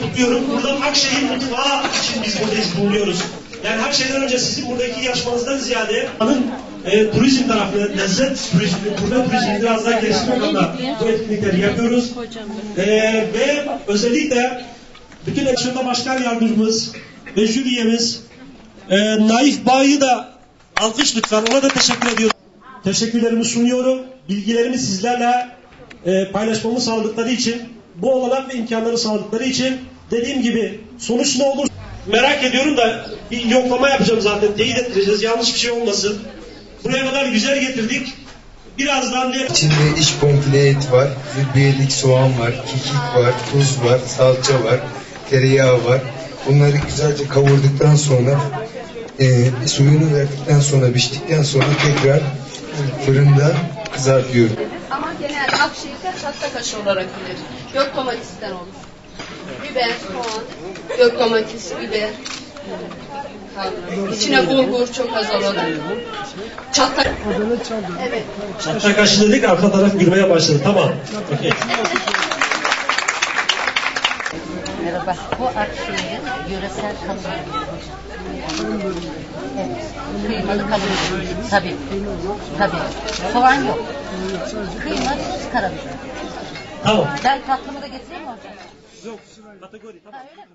kutluyorum. Buradan Akşehir mutfağı için biz buradayız bulunuyoruz. Yani her şeyden önce sizin buradaki yarışmanızdan ziyade hanım e, turizm tarafı, lezzet turizmi, turne turizmi biraz daha geliştirmek adına bu etkinlikleri yapıyoruz. E, ve özellikle bütün Ekşi'de Başkan Yardımcımız ve jüri üyemiz e, Naif Bağ'ı da alkış lütfen. Ona da teşekkür ediyorum. Teşekkürlerimi sunuyorum. Bilgilerimi sizlerle e, paylaşmamı sağladıkları için, bu olanak ve imkanları sağladıkları için dediğim gibi sonuç ne olur merak ediyorum da bir yoklama yapacağım zaten. Teyit ettireceğiz. Yanlış bir şey olmasın. Buraya kadar güzel getirdik. Birazdan de İçinde iç komple et var, zırbiyelik soğan var, kekik var, tuz var, salça var, tereyağı var. Bunları güzelce kavurduktan sonra e, suyunu verdikten sonra piştikten sonra tekrar fırında kızartıyorum. Genel Akşehir'de çatla kaşı olarak bilir. Gök domatesinden olur. Biber, soğan, gök domatesi, biber. İçine bulgur çok az alalım. Çatlak. Evet. çatlak kaşı dedik arka taraf gülmeye başladı. Tamam. Okey. Merhaba. Bu Akşehir'in yöresel kalın. Evet. Kıymalı kalın. Tabii. Tabii. Soğan yok. Kıyma, tuz, karabiber. Tamam. Ben tatlımı da getireyim mi hocam? Yok. Kategori tamam. Ha, öyle mi?